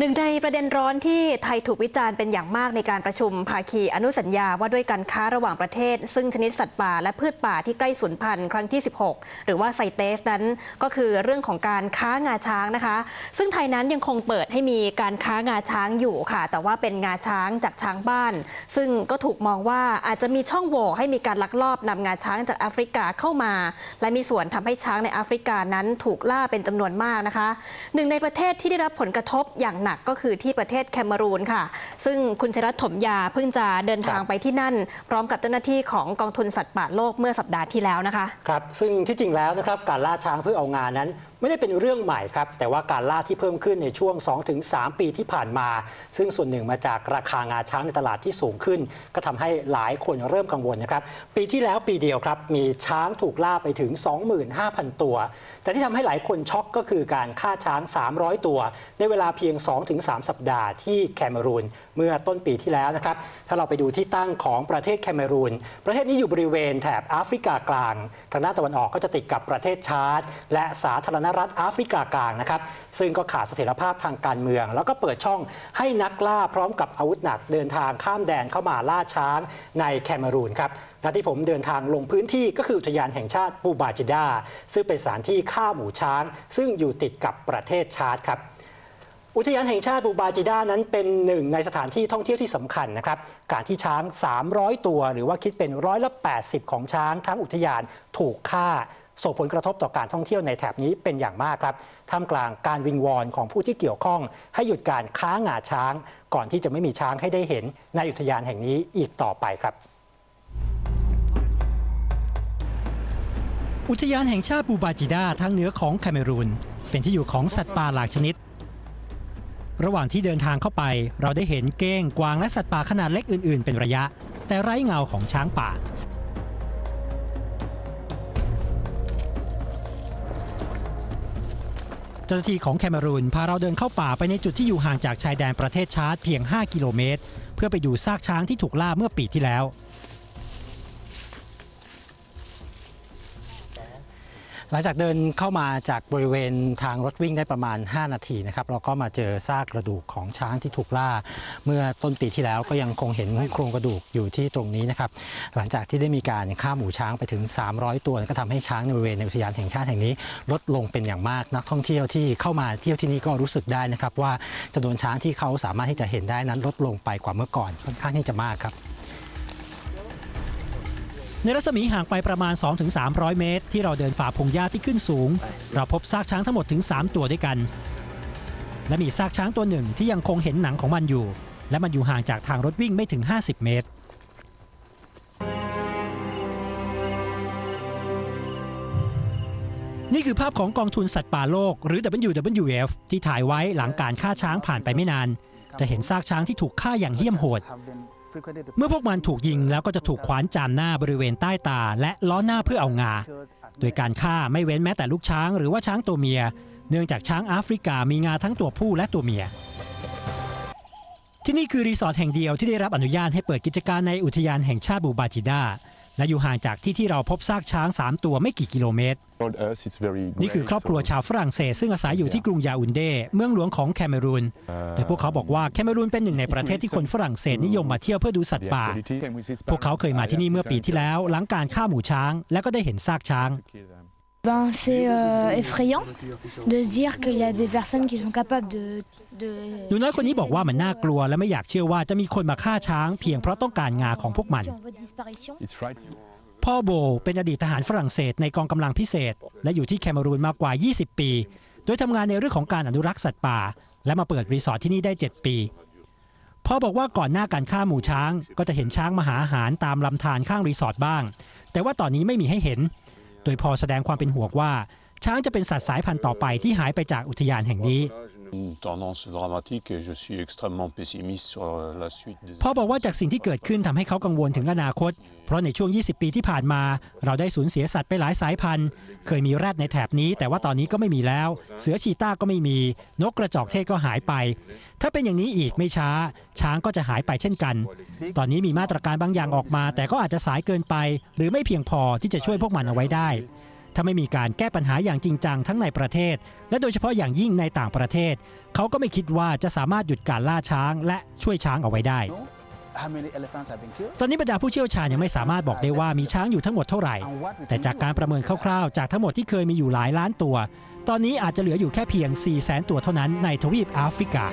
หนึ่งในประเด็นร้อนที่ไทยถูกวิจารณ์เป็นอย่างมากในการประชุมภาคีอนุสัญญาว่าด้วยการค้าระหว่างประเทศ ซึ่งชนิดสัตว์ป่าและพืชป่าที่ใกล้สูญพันธุ์ครั้งที่ 16 หรือว่าไซเตสนั้นก็คือเรื่องของการค้างาช้างนะคะ ซึ่งไทยนั้นยังคงเปิดให้มีการค้างาช้างอยู่ค่ะ แต่ว่าเป็นงาช้างจากช้างบ้าน ซึ่งก็ถูกมองว่าอาจจะมีช่องโหว่ให้มีการลักลอบนำงาช้างจากแอฟริกาเข้ามา และมีส่วนทำให้ช้างในแอฟริกานั้นถูกล่าเป็นจำนวนมากนะคะ หนึ่งในประเทศที่ได้รับผลกระทบอย่างหนักก็คือที่ประเทศแคเมรูนค่ะ ซึ่งคุณชัยรัตน์ถมยาเพิ่งจะเดินทางไปที่นั่น พร้อมกับเจ้าหน้าที่ของกองทุนสัตว์ป่าโลกเมื่อสัปดาห์ที่แล้วนะคะ ครับ ซึ่งที่จริงแล้วนะครับการล่าช้างเพื่อเอางานนั้นไม่ได้เป็นเรื่องใหม่ครับ แต่ว่าการล่าที่เพิ่มขึ้นในช่วง 2-3 ปีที่ผ่านมา ซึ่งส่วนหนึ่งมาจากราคางาช้างในตลาดที่สูงขึ้น ก็ทำให้หลายคนเริ่มกังวลนะครับ ปีที่แล้วปีเดียวครับ มีช้างถูกล่าไปถึง 25,000 ตัว แต่ที่ทำให้หลายคนช็อกก็คือการฆ่าช้าง 300 ตัว ในเวลาเพียง 2-3 สัปดาห์ที่แคเมรูนเมื่อต้นปีที่แล้วนะครับ ถ้าเราไปดูที่ตั้งของประเทศแคเมรูน ประเทศนี้อยู่บริเวณแถบแอฟริกากลาง ทางด้านตะวันออกก็จะติดกับประเทศชาร์ดและสาธารณรัฐแอฟริกากลางนะครับ ซึ่งก็ขาดเสถียรภาพทางการเมือง แล้วก็เปิดช่องให้นักล่าพร้อมกับอาวุธหนักเดินทางข้ามแดนเข้ามาล่าช้างในแคเมรูนครับและที่ผมเดินทางลงพื้นที่ก็คืออุทยานแห่งชาติปูบาจิดา ซึ่งเป็นสถานที่ฆ่าหมูช้าง ซึ่งอยู่ติดกับประเทศชาดครับอุทยานแห่งชาติบูบาจิดานั้นเป็นหนึ่งในสถานที่ท่องเที่ยวที่สำคัญนะครับ การที่ช้าง 300 ตัว หรือว่าคิดเป็นร้อยละ 80 ของช้างทั้งอุทยานถูกฆ่า ส่งผลกระทบต่อการท่องเที่ยวในแถบนี้เป็นอย่างมากครับท่ามกลางการวิงวอนของผู้ที่เกี่ยวข้อง ให้หยุดการค้างาช้าง ก่อนที่จะไม่มีช้างให้ได้เห็นในอุทยานแห่งนี้อีกต่อไปครับ อุทยานแห่งชาติบูบาจิดาทางเหนือของแคเมรูนเป็นที่อยู่ของสัตว์ป่าหลายชนิด ระหว่างที่เดินทางเข้าไป เราได้เห็นเก้ง กวางและสัตว์ป่าขนาดเล็กอื่น ๆ เป็นระยะ แต่ไร้เงาของช้างป่า เจ้าหน้าที่ของแคเมรูนพาเราเดินเข้าป่าไปในจุดที่อยู่ห่างจากชายแดนประเทศชาร์ดเพียง 5 กิโลเมตร เพื่อไปดูซากช้างที่ถูกล่าเมื่อปีที่แล้ว หลังจากเดินเข้ามาจากบริเวณทางรถวิ่งได้ประมาณ 5 นาทีนะครับเราก็มาเจอซากกระดูกของช้างที่ถูกล่า เมื่อต้นปีที่แล้วก็ยังคงเห็นโครงกระดูกอยู่ที่ตรงนี้นะครับหลังจากที่ได้มีการฆ่าหมูช้างไปถึง 300 ตัวก็ทำให้ช้างในบริเวณในอุทยานแห่งชาติแห่งนี้ ลดลงเป็นอย่างมากนักท่องเที่ยวที่เข้ามาเที่ยวที่นี่ก็รู้สึกได้นะครับว่าจำนวนช้างที่เขาสามารถที่จะเห็นได้นั้นลดลงไปกว่าเมื่อก่อนค่อนข้างที่จะมากครับ ในรัศมีห่างไปประมาณ 2-300 เมตร ที่เราเดินฝ่าพงหญ้าที่ขึ้นสูง เราพบซากช้างทั้งหมดถึง 3 ตัวด้วยกัน และมีซากช้างตัวหนึ่งที่ยังคงเห็นหนังของมันอยู่ และมันอยู่ห่างจากทางรถวิ่งไม่ถึง 50 เมตรนี่คือภาพของกองทุนสัตว์ป่าโลก หรือ WWF ที่ถ่ายไว้หลังการฆ่าช้างผ่านไปไม่นาน จะเห็นซากช้างที่ถูกฆ่าอย่างเหี้ยมโหด เมื่อพวกมันถูกยิงแล้วก็จะถูกขวานจามหน้าบริเวณใต้ตา และล้อหน้าเพื่อเอางา โดยการฆ่าไม่เว้นแม้แต่ลูกช้างหรือว่าช้างตัวเมีย เนื่องจากช้างแอฟริกามีงาทั้งตัวผู้และตัวเมีย ที่นี่คือรีสอร์ทแห่งเดียวที่ได้รับอนุญาตให้เปิดกิจการในอุทยานแห่งชาติบูบาจิดา และอยู่ห่างจากที่ที่เราพบซากช้าง 3 ตัวไม่กี่กิโลเมตร นี่คือครอบครัวชาวฝรั่งเศส ซึ่งอาศัยอยู่ที่กรุงยาอุนเดเมืองหลวงของแคเมรูนโดยพวกเขาบอกว่าแคเมรูนเป็นหนึ่งในประเทศที่คนฝรั่งเศสนิยมมาเที่ยวเพื่อดูสัตว์ป่า พวกเขาเคยมาที่นี่เมื่อปีที่แล้วหลังการฆ่าหมูช้าง และก็ได้เห็นซากช้าง Ben, c'est euh, effrayant de se dire qu'il y a des personnes qui sont capables de... de... หนูน้อยคนนี้บอกว่ามันน่ากลัวและไม่อยากเชื่อว่าจะมีคนมาฆ่าช้างเพียงเพราะต้องการงาของพวกมัน en voie de disparition. พ่อโบเป็นอดีตทหารฝรั่งเศสในกองกำลังพิเศษ และอยู่ที่แคเมรูนมากว่า 20 ปี โดยทำงานในเรื่องของการอนุรักษ์สัตว์ป่า และมาเปิดรีสอร์ทที่นี่ได้ 7 ปี พ่อบอกว่าก่อนหน้าการฆ่าหมูช้าง ก็จะเห็นช้างมาหาอาหารตามลำธารข้างรีสอร์ทบ้าง แต่ว่าตอนนี้ไม่มีให้เห็น โดยพอแสดงความเป็นห่วงว่าช้างจะเป็นสัตว์สายพันธุ์ต่อไปที่หายไปจากอุทยานแห่งนี้ Une tendance dramatique et je suis extrêmement pessimiste sur la suite des พ่อบอกว่าจากสิ่งที่เกิดขึ้นทำให้เขากังวลถึงอนาคต เพราะในช่วง 20 ปีที่ผ่านมา เราได้สูญเสียสัตว์ไปหลายสายพันธุ์ เคยมีแรดในแถบนี้ แต่ว่าตอนนี้ก็ไม่มีแล้ว เสือชีต้าก็ไม่มี นกกระจอกเทศก็หายไป ถ้าเป็นอย่างนี้อีกไม่ช้า ช้างก็จะหายไปเช่นกัน ตอนนี้มีมาตรการบางอย่างออกมา แต่ก็อาจจะสายเกินไป หรือไม่เพียงพอที่จะช่วยพวกมันเอาไว้ได้ ถ้าไม่มีการแก้ปัญหาอย่างจริงจังทั้งในประเทศ และโดยเฉพาะอย่างยิ่งในต่างประเทศ เขาก็ไม่คิดว่าจะสามารถหยุดการล่าช้าง และช่วยช้างเอาไว้ได้ How many elephants have been killed? ตอนนี้บรรดาผู้เชี่ยวชาญยังไม่สามารถบอกได้ว่ามีช้างอยู่ทั้งหมดเท่าไหร่ แต่จากการประเมินคร่าวๆ จากทั้งหมดที่เคยมีอยู่หลายล้านตัว ตอนนี้อาจจะเหลืออยู่แค่เพียง 4 0 0 0 0 0 ตัวเท่านั้นในทวีปแอฟริกา